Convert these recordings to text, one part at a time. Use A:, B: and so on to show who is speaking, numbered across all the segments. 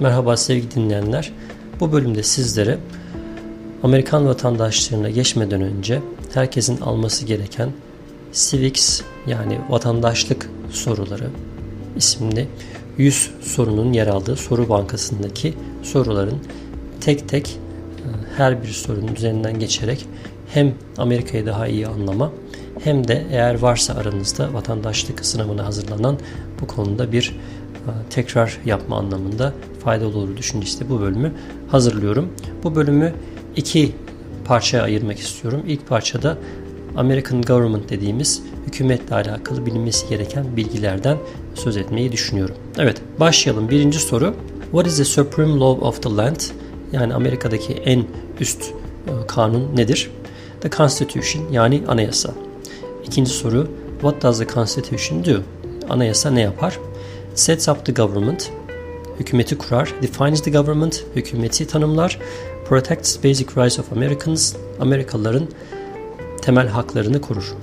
A: Merhaba sevgili dinleyenler. Bu bölümde sizlere Amerikan vatandaşlığına geçmeden önce herkesin alması gereken Civics yani vatandaşlık soruları isimli 100 sorunun yer aldığı soru bankasındaki soruların tek tek e, her bir sorunun üzerinden geçerek hem Amerika'yı daha iyi anlama hem de eğer varsa aranızda vatandaşlık sınavına hazırlanan bu konuda bir tekrar yapma anlamında faydalı olur düşüncesiyle bu bölümü hazırlıyorum. Bu bölümü iki parçaya ayırmak istiyorum. İlk parçada American Government dediğimiz hükümetle alakalı bilinmesi gereken bilgilerden söz etmeyi düşünüyorum. Evet başlayalım. Birinci soru What is the supreme law of the land? Yani Amerika'daki en üst e, kanun nedir? The Constitution yani anayasa. İkinci soru What does the Constitution do? Anayasa ne yapar? Sets up the government. Hükümeti kurar. Defines the government. Hükümeti tanımlar. Protects basic rights of Americans. Amerikalıların temel haklarını korur.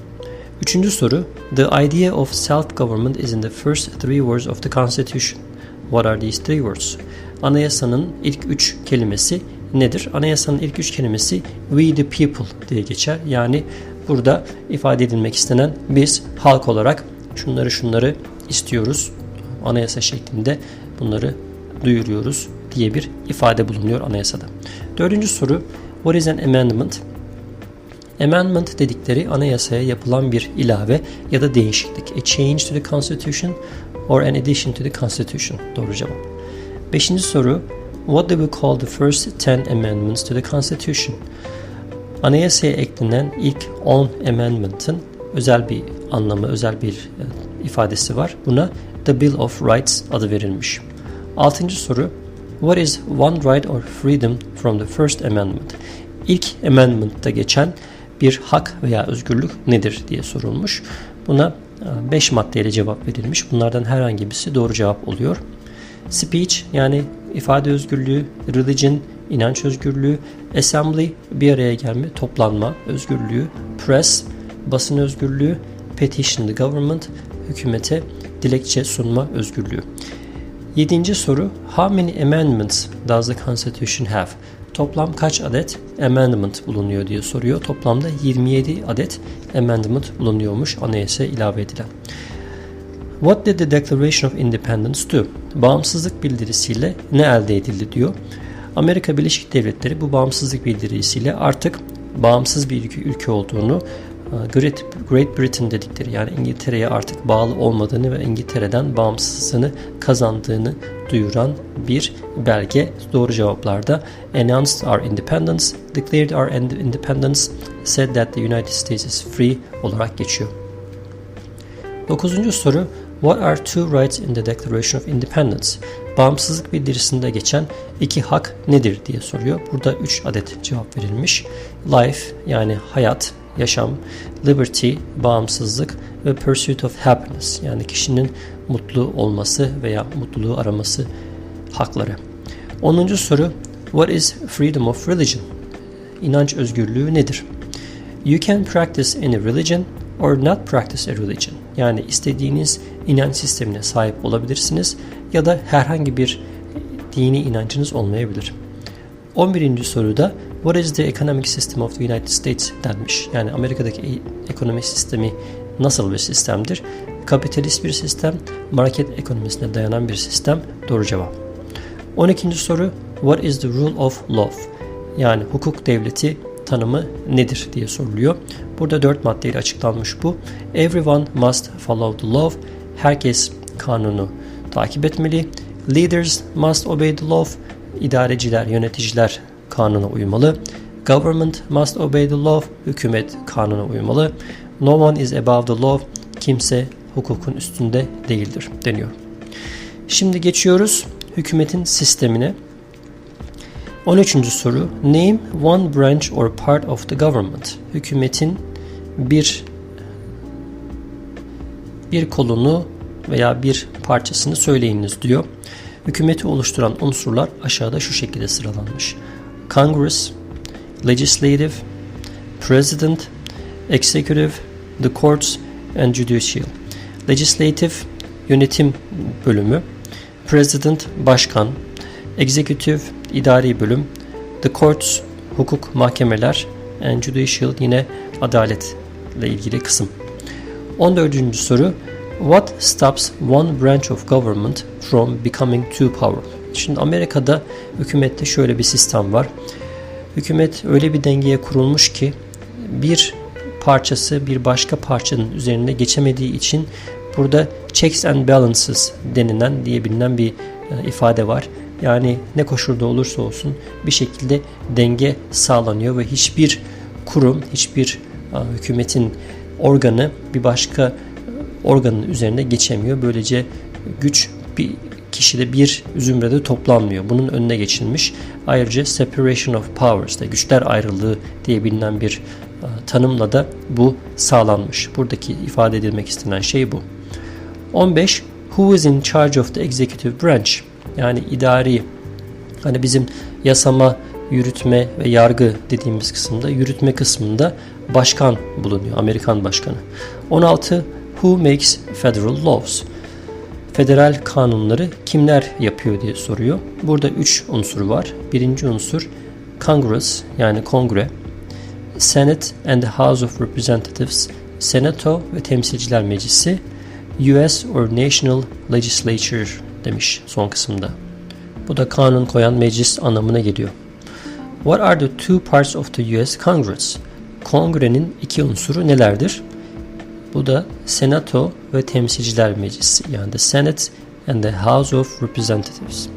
A: Üçüncü soru The idea of self-government is in the first three words of the Constitution. What are these three words? Anayasanın ilk üç kelimesi nedir? Anayasanın ilk üç kelimesi we the people diye geçer. Yani burada ifade edilmek istenen biz halk olarak şunları şunları istiyoruz. Anayasa şeklinde bunları duyuruyoruz diye bir ifade bulunuyor anayasada. Dördüncü soru What is an amendment? Amendment dedikleri anayasaya yapılan bir ilave ya da değişiklik. A change to the constitution or an addition to the constitution. Doğru cevap. Beşinci soru. What do we call the first 10 amendments to the constitution? Anayasaya eklenen ilk 10 amendment'ın özel bir anlamı, özel bir e, ifadesi var. Buna The Bill of Rights adı verilmiş. Altıncı soru. What is one right or freedom from the first amendment? İlk amendment'ta geçen bir hak veya özgürlük nedir diye sorulmuş. Buna 5 e, maddeyle cevap verilmiş. Bunlardan herhangi birisi doğru cevap oluyor. Speech yani ifade özgürlüğü, religion, inanç özgürlüğü, assembly, bir araya gelme, toplanma özgürlüğü, press, basın özgürlüğü, petition the government, hükümete dilekçe sunma özgürlüğü. Yedinci soru, how many amendments does the constitution have? Toplam kaç adet amendment bulunuyor diye soruyor. Toplamda 27 adet amendment bulunuyormuş anayasaya ilave edilen. What did the Declaration of Independence do? Bağımsızlık bildirisiyle ne elde edildi diyor. Amerika Birleşik Devletleri bu bağımsızlık bildirisiyle artık bağımsız bir ülke olduğunu Great, Great Britain dedikleri yani İngiltere'ye artık bağlı olmadığını ve İngiltere'den bağımsızlığını kazandığını duyuran bir belge. Doğru cevaplarda announced our independence, declared our independence, said that the United States is free olarak geçiyor. Dokuzuncu soru What are two rights in the Declaration of Independence? Bağımsızlık bildirisinde geçen iki hak nedir diye soruyor. Burada üç adet cevap verilmiş. Life yani hayat yaşam, liberty, bağımsızlık ve pursuit of happiness yani kişinin mutlu olması veya mutluluğu araması hakları. 10. soru What is freedom of religion? İnanç özgürlüğü nedir? You can practice any religion or not practice a religion. Yani istediğiniz inanç sistemine sahip olabilirsiniz ya da herhangi bir dini inancınız olmayabilir. 11. soruda What is the economic system of the United States denmiş. Yani Amerika'daki e, ekonomik sistemi nasıl bir sistemdir? Kapitalist bir sistem, market ekonomisine dayanan bir sistem. Doğru cevap. 12. soru What is the rule of law? Yani hukuk devleti tanımı nedir diye soruluyor. Burada dört maddeyle açıklanmış bu. Everyone must follow the law. Herkes kanunu takip etmeli. Leaders must obey the law. İdareciler, yöneticiler kanuna uymalı. Government must obey the law. Hükümet kanuna uymalı. No one is above the law. Kimse hukukun üstünde değildir deniyor. Şimdi geçiyoruz hükümetin sistemine. 13. soru. Name one branch or part of the government. Hükümetin bir bir kolunu veya bir parçasını söyleyiniz diyor. Hükümeti oluşturan unsurlar aşağıda şu şekilde sıralanmış. Congress, Legislative, President, Executive, the Courts and Judicial. Legislative yönetim bölümü, President başkan, Executive, idari bölüm. The courts, hukuk, mahkemeler. And judicial yine adaletle ilgili kısım. 14. soru. What stops one branch of government from becoming too powerful? Şimdi Amerika'da hükümette şöyle bir sistem var. Hükümet öyle bir dengeye kurulmuş ki bir parçası bir başka parçanın üzerine geçemediği için burada checks and balances denilen diye bilinen bir e, ifade var. Yani ne koşulda olursa olsun bir şekilde denge sağlanıyor ve hiçbir kurum, hiçbir e, hükümetin organı bir başka organın üzerine geçemiyor. Böylece güç bir kişide bir zümrede toplanmıyor. Bunun önüne geçilmiş. Ayrıca separation of powers da güçler ayrılığı diye bilinen bir e, tanımla da bu sağlanmış. Buradaki ifade edilmek istenen şey bu. 15. Who is in charge of the executive branch? Yani idari hani bizim yasama, yürütme ve yargı dediğimiz kısımda yürütme kısmında başkan bulunuyor. Amerikan başkanı. 16. Who makes federal laws? Federal kanunları kimler yapıyor diye soruyor. Burada 3 unsur var. Birinci unsur Congress yani kongre. Senate and the House of Representatives, Senato ve Temsilciler Meclisi, US or National Legislature demiş son kısımda. Bu da kanun koyan meclis anlamına geliyor. What are the two parts of the US Congress? Kongrenin iki unsuru nelerdir? Bu da Senato ve Temsilciler Meclisi yani the Senate and the House of Representatives.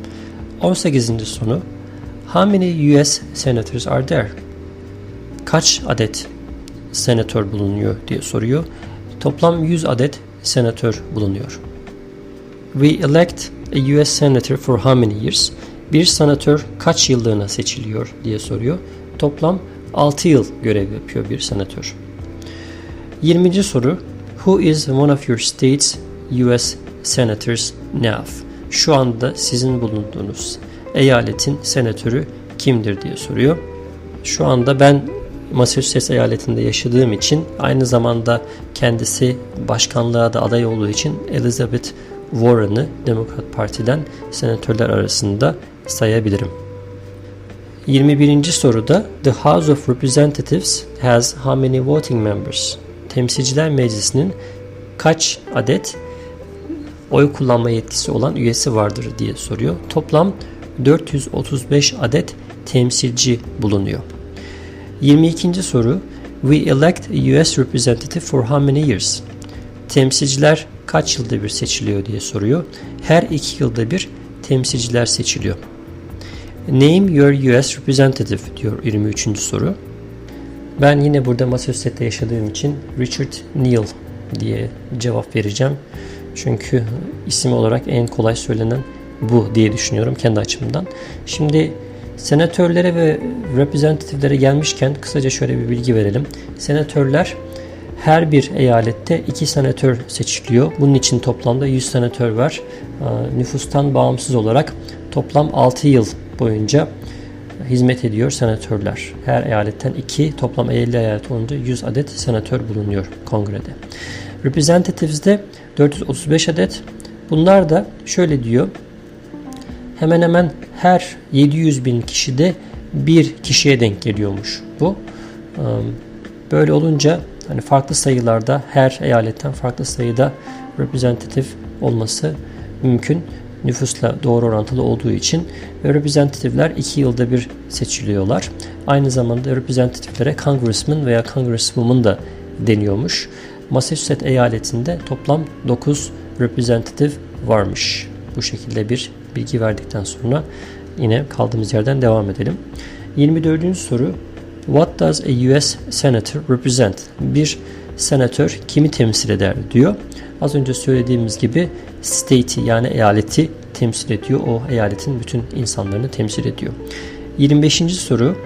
A: 18. soru How many US senators are there? Kaç adet senatör bulunuyor diye soruyor. Toplam 100 adet senatör bulunuyor. We elect a US senator for how many years? Bir senatör kaç yıllığına seçiliyor diye soruyor. Toplam 6 yıl görev yapıyor bir senatör. 20. soru Who is one of your states US senators now? Şu anda sizin bulunduğunuz eyaletin senatörü kimdir diye soruyor. Şu anda ben Massachusetts eyaletinde yaşadığım için aynı zamanda kendisi başkanlığa da aday olduğu için Elizabeth Warren'ı Demokrat Parti'den senatörler arasında sayabilirim. 21. soruda The House of Representatives has how many voting members? Temsilciler Meclisi'nin kaç adet oy kullanma yetkisi olan üyesi vardır diye soruyor. Toplam 435 adet temsilci bulunuyor. 22. soru We elect a US representative for how many years? Temsilciler kaç yılda bir seçiliyor diye soruyor. Her iki yılda bir temsilciler seçiliyor. Name your US representative diyor 23. soru. Ben yine burada Massachusetts'te yaşadığım için Richard Neal diye cevap vereceğim. Çünkü isim olarak en kolay söylenen bu diye düşünüyorum kendi açımdan. Şimdi senatörlere ve reprezentatiflere gelmişken kısaca şöyle bir bilgi verelim. Senatörler her bir eyalette iki senatör seçiliyor. Bunun için toplamda 100 senatör var. Nüfustan bağımsız olarak toplam 6 yıl boyunca hizmet ediyor senatörler. Her eyaletten 2, toplam 50 eyalet olunca 100 adet senatör bulunuyor kongrede. Representatives'de 435 adet. Bunlar da şöyle diyor. Hemen hemen her 700 bin kişide bir kişiye denk geliyormuş bu. Böyle olunca hani farklı sayılarda her eyaletten farklı sayıda representative olması mümkün nüfusla doğru orantılı olduğu için reprezentatifler iki yılda bir seçiliyorlar. Aynı zamanda reprezentatiflere congressman veya congresswoman da deniyormuş. Massachusetts eyaletinde toplam 9 representative varmış. Bu şekilde bir bilgi verdikten sonra yine kaldığımız yerden devam edelim. 24. soru What does a US senator represent? Bir senatör kimi temsil eder diyor. Az önce söylediğimiz gibi state'i yani eyaleti temsil ediyor. O eyaletin bütün insanlarını temsil ediyor. 25. soru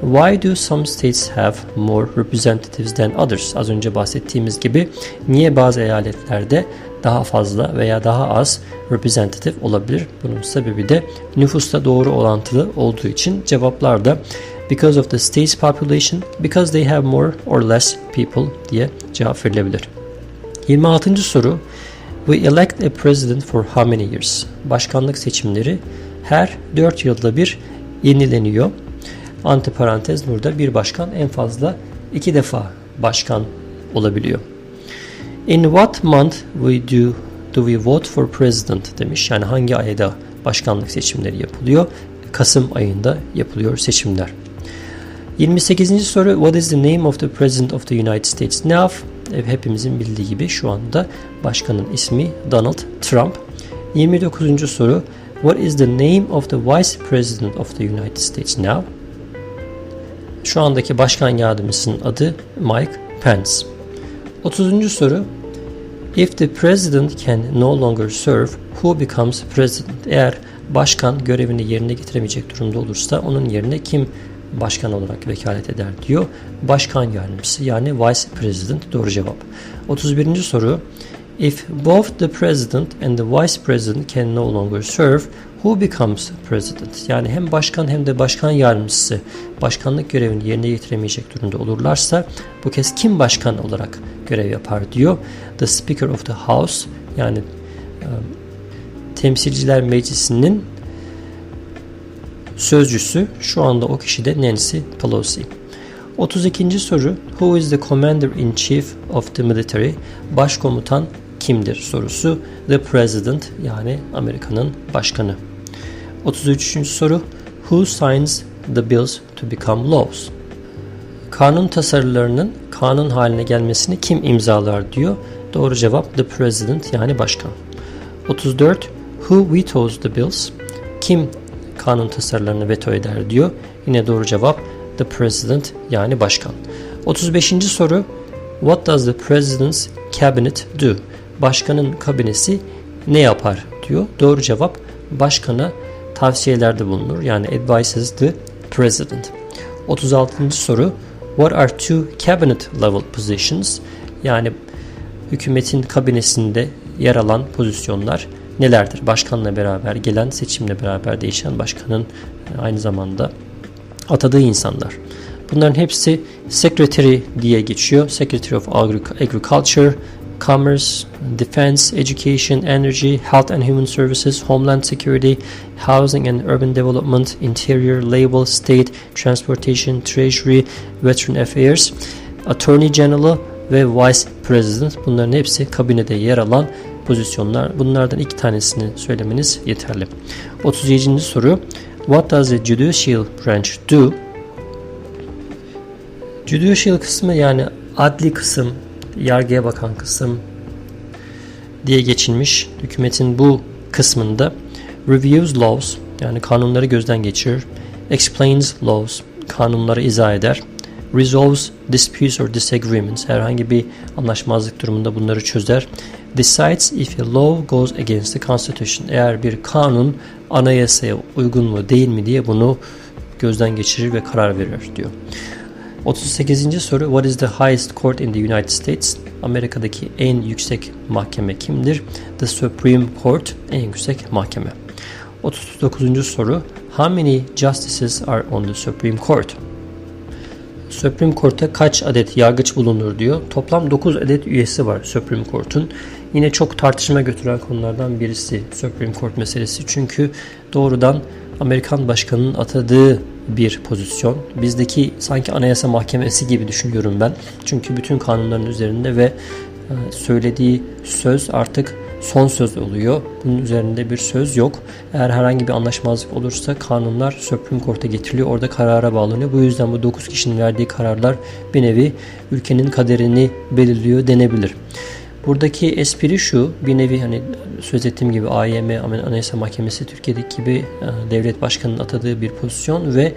A: Why do some states have more representatives than others? Az önce bahsettiğimiz gibi niye bazı eyaletlerde daha fazla veya daha az representative olabilir? Bunun sebebi de nüfusla doğru orantılı olduğu için cevaplar da because of the state's population, because they have more or less people diye cevap verilebilir. 26. soru We elect a president for how many years? Başkanlık seçimleri her 4 yılda bir yenileniyor. Antiparantez burada bir başkan en fazla iki defa başkan olabiliyor. In what month we do do we vote for president demiş. Yani hangi ayda başkanlık seçimleri yapılıyor? Kasım ayında yapılıyor seçimler. 28. soru What is the name of the President of the United States now? Hepimizin bildiği gibi şu anda başkanın ismi Donald Trump. 29. soru What is the name of the Vice President of the United States now? Şu andaki başkan yardımcısının adı Mike Pence. 30. soru If the president can no longer serve, who becomes president? Eğer başkan görevini yerine getiremeyecek durumda olursa onun yerine kim başkan olarak vekalet eder diyor. Başkan yardımcısı yani vice president doğru cevap. 31. soru If both the president and the vice president can no longer serve, who becomes president? Yani hem başkan hem de başkan yardımcısı başkanlık görevini yerine getiremeyecek durumda olurlarsa bu kez kim başkan olarak görev yapar diyor. The Speaker of the House yani e, Temsilciler Meclisi'nin sözcüsü şu anda o kişi de Nancy Pelosi. 32. soru Who is the Commander in Chief of the Military? Başkomutan kimdir sorusu. The President yani Amerika'nın başkanı. 33. soru Who signs the bills to become laws? Kanun tasarılarının kanun haline gelmesini kim imzalar diyor. Doğru cevap the president yani başkan. 34. Who vetoes the bills? Kim kanun tasarılarını veto eder diyor. Yine doğru cevap the president yani başkan. 35. soru What does the president's cabinet do? Başkanın kabinesi ne yapar diyor. Doğru cevap başkana tavsiyelerde bulunur. Yani advises the president. 36. soru What are two cabinet level positions? Yani hükümetin kabinesinde yer alan pozisyonlar nelerdir? Başkanla beraber gelen seçimle beraber değişen başkanın aynı zamanda atadığı insanlar. Bunların hepsi Secretary diye geçiyor. Secretary of Agriculture, Commerce, Defense, Education, Energy, Health and Human Services, Homeland Security, Housing and Urban Development, Interior, Labor, State, Transportation, Treasury, Veteran Affairs, Attorney General ve Vice President bunların hepsi kabinede yer alan pozisyonlar. Bunlardan iki tanesini söylemeniz yeterli. 37. soru What does the judicial branch do? Judicial kısmı yani adli kısım, yargıya bakan kısım diye geçilmiş. Hükümetin bu kısmında reviews laws yani kanunları gözden geçirir. Explains laws kanunları izah eder. Resolves disputes or disagreements herhangi bir anlaşmazlık durumunda bunları çözer. Decides if a law goes against the constitution eğer bir kanun anayasaya uygun mu değil mi diye bunu gözden geçirir ve karar verir diyor. 38. soru What is the highest court in the United States? Amerika'daki en yüksek mahkeme kimdir? The Supreme Court en yüksek mahkeme. 39. soru How many justices are on the Supreme Court? Supreme Court'ta kaç adet yargıç bulunur diyor. Toplam 9 adet üyesi var Supreme Court'un. Yine çok tartışma götüren konulardan birisi Supreme Court meselesi. Çünkü doğrudan Amerikan başkanının atadığı bir pozisyon. Bizdeki sanki anayasa mahkemesi gibi düşünüyorum ben. Çünkü bütün kanunların üzerinde ve e, söylediği söz artık son söz oluyor. Bunun üzerinde bir söz yok. Eğer herhangi bir anlaşmazlık olursa kanunlar Supreme Court'a getiriliyor. Orada karara bağlanıyor. Bu yüzden bu 9 kişinin verdiği kararlar bir nevi ülkenin kaderini belirliyor denebilir. Buradaki espri şu, bir nevi hani söz ettiğim gibi AYM, Anayasa Mahkemesi Türkiye'deki gibi e, devlet başkanının atadığı bir pozisyon ve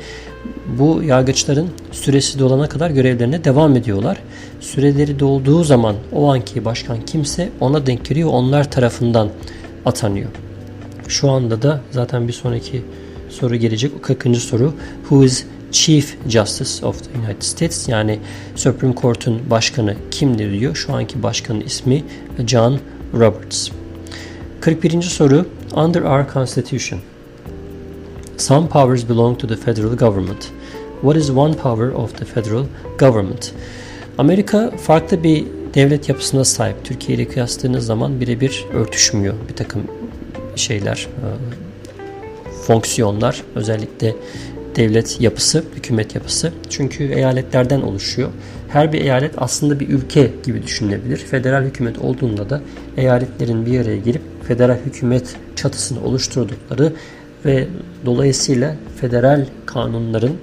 A: bu yargıçların süresi dolana kadar görevlerine devam ediyorlar. Süreleri dolduğu zaman o anki başkan kimse ona denk geliyor, onlar tarafından atanıyor. Şu anda da zaten bir sonraki soru gelecek. O 40. soru. Who is Chief Justice of the United States yani Supreme Court'un başkanı kimdir diyor. Şu anki başkanın ismi John Roberts. 41. soru Under our Constitution Some powers belong to the federal government. What is one power of the federal government? Amerika farklı bir devlet yapısına sahip. Türkiye ile kıyasladığınız zaman birebir örtüşmüyor bir takım şeyler, fonksiyonlar özellikle devlet yapısı, hükümet yapısı. Çünkü eyaletlerden oluşuyor. Her bir eyalet aslında bir ülke gibi düşünülebilir. Federal hükümet olduğunda da eyaletlerin bir araya gelip federal hükümet çatısını oluşturdukları ve dolayısıyla federal kanunların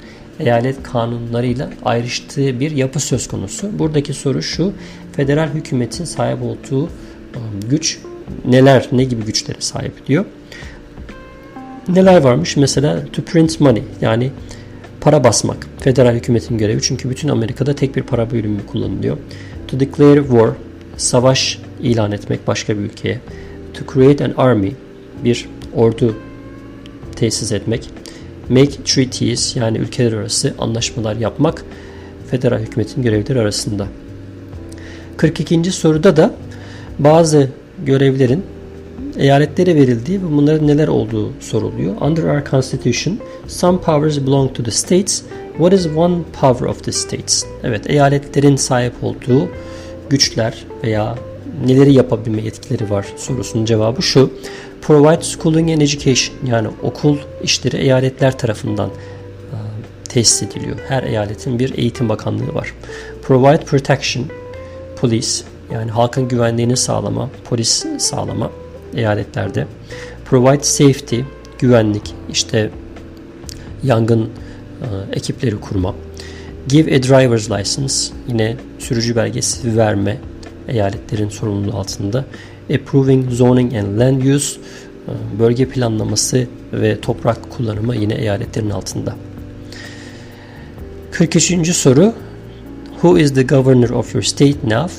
A: eyalet kanunlarıyla ayrıştığı bir yapı söz konusu. Buradaki soru şu, federal hükümetin sahip olduğu um, güç neler, ne gibi güçlere sahip diyor. Neler varmış? Mesela to print money yani para basmak. Federal hükümetin görevi çünkü bütün Amerika'da tek bir para bölümü kullanılıyor. To declare war, savaş ilan etmek başka bir ülkeye. To create an army, bir ordu tesis etmek. Make treaties yani ülkeler arası anlaşmalar yapmak federal hükümetin görevleri arasında. 42. soruda da bazı görevlerin eyaletlere verildiği ve bunların neler olduğu soruluyor. Under our constitution, some powers belong to the states. What is one power of the states? Evet, eyaletlerin sahip olduğu güçler veya neleri yapabilme yetkileri var sorusunun cevabı şu. Provide schooling and education yani okul işleri eyaletler tarafından e, tesis ediliyor. Her eyaletin bir eğitim bakanlığı var. Provide protection, police yani halkın güvenliğini sağlama, polis sağlama eyaletlerde. Provide safety, güvenlik, işte yangın e, ekipleri kurma. Give a driver's license, yine sürücü belgesi verme eyaletlerin sorumluluğu altında. Approving zoning and land use, e, bölge planlaması ve toprak kullanımı yine eyaletlerin altında. 43. soru Who is the governor of your state now?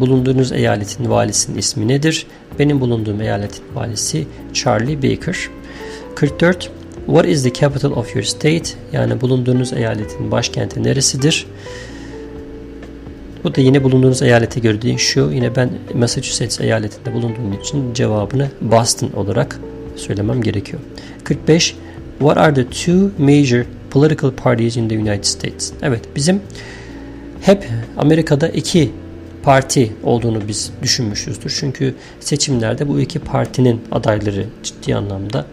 A: Bulunduğunuz eyaletin valisinin ismi nedir? Benim bulunduğum eyaletin valisi Charlie Baker. 44. What is the capital of your state? Yani bulunduğunuz eyaletin başkenti neresidir? Bu da yine bulunduğunuz eyalete göre değişiyor. Yine ben Massachusetts eyaletinde bulunduğum için cevabını Boston olarak söylemem gerekiyor. 45. What are the two major political parties in the United States? Evet bizim hep Amerika'da iki parti olduğunu biz düşünmüşüzdür. Çünkü seçimlerde bu iki partinin adayları ciddi anlamda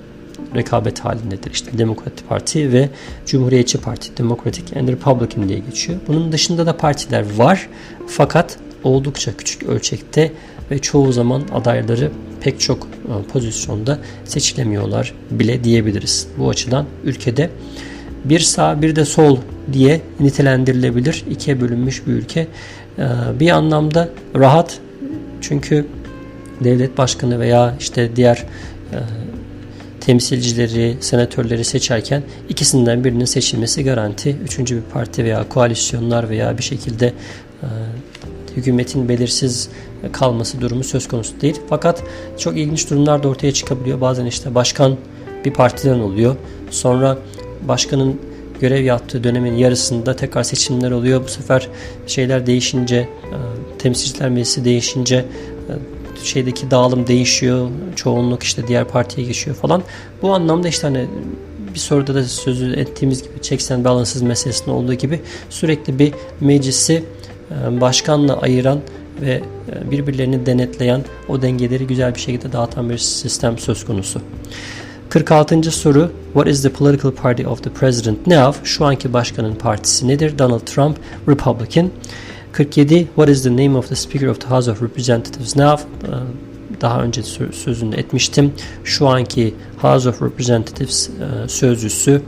A: rekabet halindedir. İşte Demokrat Parti ve Cumhuriyetçi Parti, Democratic and Republican diye geçiyor. Bunun dışında da partiler var fakat oldukça küçük ölçekte ve çoğu zaman adayları pek çok e, pozisyonda seçilemiyorlar bile diyebiliriz. Bu açıdan ülkede bir sağ bir de sol diye nitelendirilebilir. ikiye bölünmüş bir ülke. Ee, bir anlamda rahat çünkü devlet başkanı veya işte diğer e, temsilcileri, senatörleri seçerken ikisinden birinin seçilmesi garanti. Üçüncü bir parti veya koalisyonlar veya bir şekilde e, hükümetin belirsiz kalması durumu söz konusu değil. Fakat çok ilginç durumlar da ortaya çıkabiliyor. Bazen işte başkan bir partiden oluyor. Sonra başkanın görev yaptığı dönemin yarısında tekrar seçimler oluyor. Bu sefer şeyler değişince, e, temsilciler meclisi değişince e, şeydeki dağılım değişiyor. Çoğunluk işte diğer partiye geçiyor falan. Bu anlamda işte hani bir soruda da sözü ettiğimiz gibi checks and meselesinde olduğu gibi sürekli bir meclisi e, başkanla ayıran ve birbirlerini denetleyen o dengeleri güzel bir şekilde dağıtan bir sistem söz konusu. 46. soru What is the political party of the president now? Şu anki başkanın partisi nedir? Donald Trump, Republican. 47. What is the name of the Speaker of the House of Representatives now? Ee, daha önce sözünü etmiştim. Şu anki House of Representatives e, sözcüsü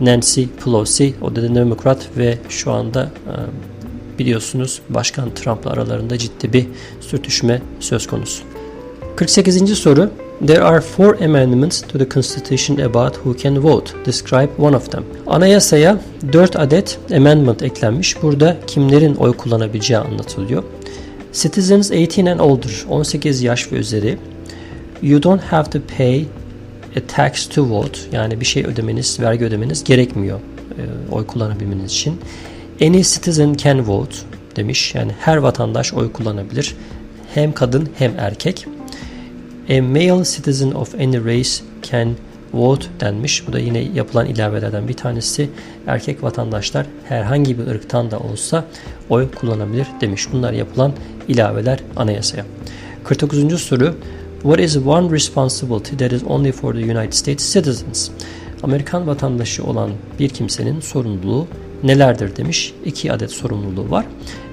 A: Nancy Pelosi. O da demokrat ve şu anda e, biliyorsunuz Başkan Trump'la aralarında ciddi bir sürtüşme söz konusu. 48. soru There are four amendments to the Constitution about who can vote. Describe one of them. Anayasaya 4 adet amendment eklenmiş. Burada kimlerin oy kullanabileceği anlatılıyor. Citizens 18 and older, 18 yaş ve üzeri. You don't have to pay a tax to vote. Yani bir şey ödemeniz, vergi ödemeniz gerekmiyor e, oy kullanabilmeniz için. Any citizen can vote demiş. Yani her vatandaş oy kullanabilir. Hem kadın hem erkek. A male citizen of any race can vote denmiş. Bu da yine yapılan ilavelerden bir tanesi. Erkek vatandaşlar herhangi bir ırktan da olsa oy kullanabilir demiş. Bunlar yapılan ilaveler anayasaya. 49. soru What is one responsibility that is only for the United States citizens? Amerikan vatandaşı olan bir kimsenin sorumluluğu nelerdir demiş. İki adet sorumluluğu var.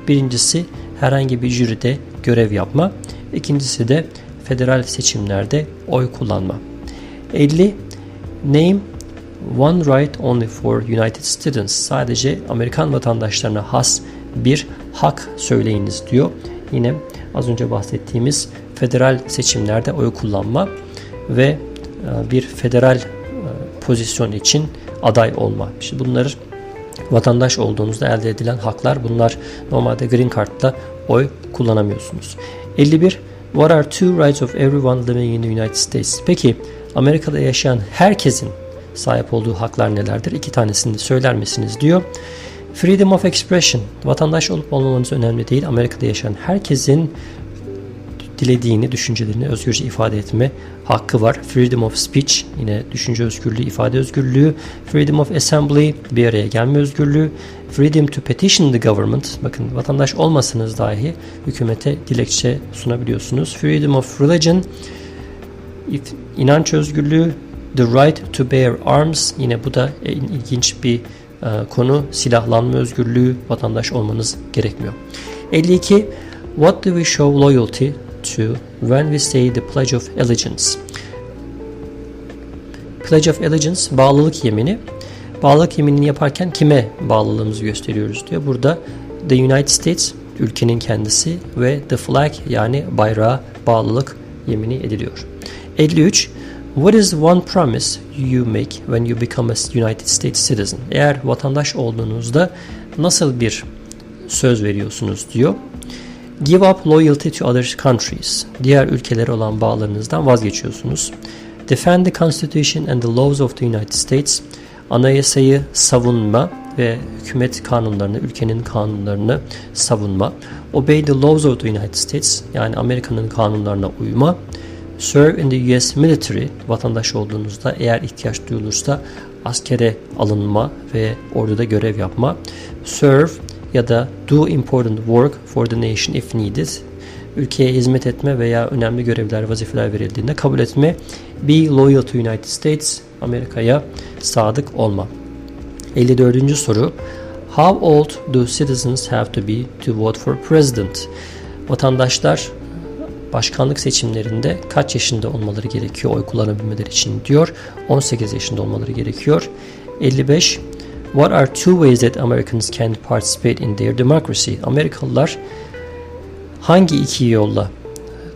A: Birincisi herhangi bir jüride görev yapma. İkincisi de federal seçimlerde oy kullanma. 50 Name one right only for United students. Sadece Amerikan vatandaşlarına has bir hak söyleyiniz diyor. Yine az önce bahsettiğimiz federal seçimlerde oy kullanma ve e, bir federal e, pozisyon için aday olma. İşte bunları vatandaş olduğunuzda elde edilen haklar bunlar normalde green card'la oy kullanamıyorsunuz. 51 What are two rights of everyone living in the United States? Peki Amerika'da yaşayan herkesin sahip olduğu haklar nelerdir? İki tanesini söyler misiniz diyor. Freedom of expression. Vatandaş olup olmamanız önemli değil. Amerika'da yaşayan herkesin dilediğini, düşüncelerini özgürce ifade etme hakkı var. Freedom of speech yine düşünce özgürlüğü, ifade özgürlüğü. Freedom of assembly bir araya gelme özgürlüğü. Freedom to petition the government. Bakın vatandaş olmasanız dahi hükümete dilekçe sunabiliyorsunuz. Freedom of religion inanç özgürlüğü. The right to bear arms yine bu da ilginç bir e, konu. Silahlanma özgürlüğü vatandaş olmanız gerekmiyor. 52 What do we show loyalty to when we say the Pledge of Allegiance? Pledge of Allegiance bağlılık yemini. Bağlılık yeminini yaparken kime bağlılığımızı gösteriyoruz diyor. Burada the United States ülkenin kendisi ve the flag yani bayrağa bağlılık yemini ediliyor. 53 What is one promise you make when you become a United States citizen? Eğer vatandaş olduğunuzda nasıl bir söz veriyorsunuz diyor. Give up loyalty to other countries. Diğer ülkelere olan bağlarınızdan vazgeçiyorsunuz. Defend the Constitution and the laws of the United States. Anayasayı savunma ve hükümet kanunlarını, ülkenin kanunlarını savunma. Obey the laws of the United States. Yani Amerika'nın kanunlarına uyma. Serve in the US military. Vatandaş olduğunuzda eğer ihtiyaç duyulursa askere alınma ve orduda görev yapma. Serve ya da do important work for the nation if needed. Ülkeye hizmet etme veya önemli görevler, vazifeler verildiğinde kabul etme. Be loyal to United States. Amerika'ya sadık olma. 54. soru. How old do citizens have to be to vote for president? Vatandaşlar başkanlık seçimlerinde kaç yaşında olmaları gerekiyor oy kullanabilmeleri için diyor. 18 yaşında olmaları gerekiyor. 55 What are two ways that Americans can participate in their democracy? Amerikalılar hangi iki yolla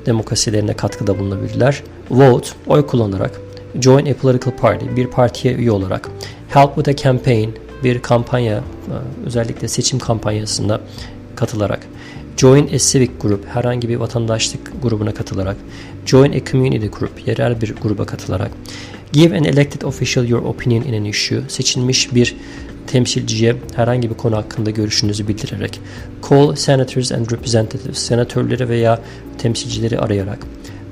A: demokrasilerine katkıda bulunabilirler? Vote, oy kullanarak. Join a political party, bir partiye üye olarak. Help with a campaign, bir kampanya, e, özellikle seçim kampanyasına katılarak. Join a civic group, herhangi bir vatandaşlık grubuna katılarak. Join a community group, yerel bir gruba katılarak. Give an elected official your opinion in an issue, seçilmiş bir temsilciye herhangi bir konu hakkında görüşünüzü bildirerek. Call senators and representatives, senatörleri veya temsilcileri arayarak.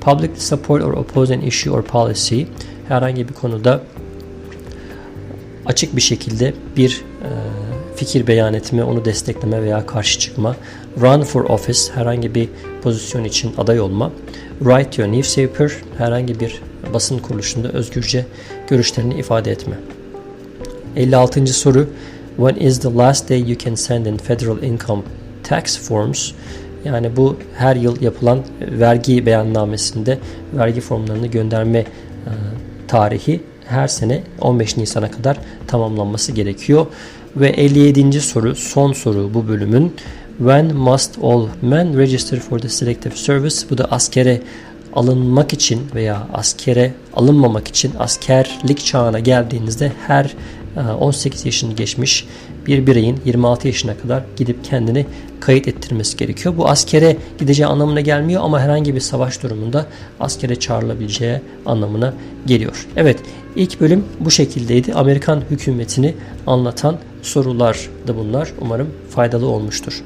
A: Public support or oppose an issue or policy, herhangi bir konuda açık bir şekilde bir e, fikir beyan etme, onu destekleme veya karşı çıkma. Run for office, herhangi bir pozisyon için aday olma. Write your newspaper, herhangi bir basın kuruluşunda özgürce görüşlerini ifade etme. 56. soru When is the last day you can send in federal income tax forms? Yani bu her yıl yapılan vergi beyannamesinde vergi formlarını gönderme e, tarihi her sene 15 Nisan'a kadar tamamlanması gerekiyor. Ve 57. soru son soru bu bölümün When must all men register for the selective service? Bu da askere alınmak için veya askere alınmamak için askerlik çağına geldiğinizde her 18 ee, yaşını geçmiş bir bireyin 26 yaşına kadar gidip kendini kayıt ettirmesi gerekiyor. Bu askere gideceği anlamına gelmiyor ama herhangi bir savaş durumunda askere çağrılabileceği anlamına geliyor. Evet ilk bölüm bu şekildeydi. Amerikan hükümetini anlatan sorular da bunlar. Umarım faydalı olmuştur.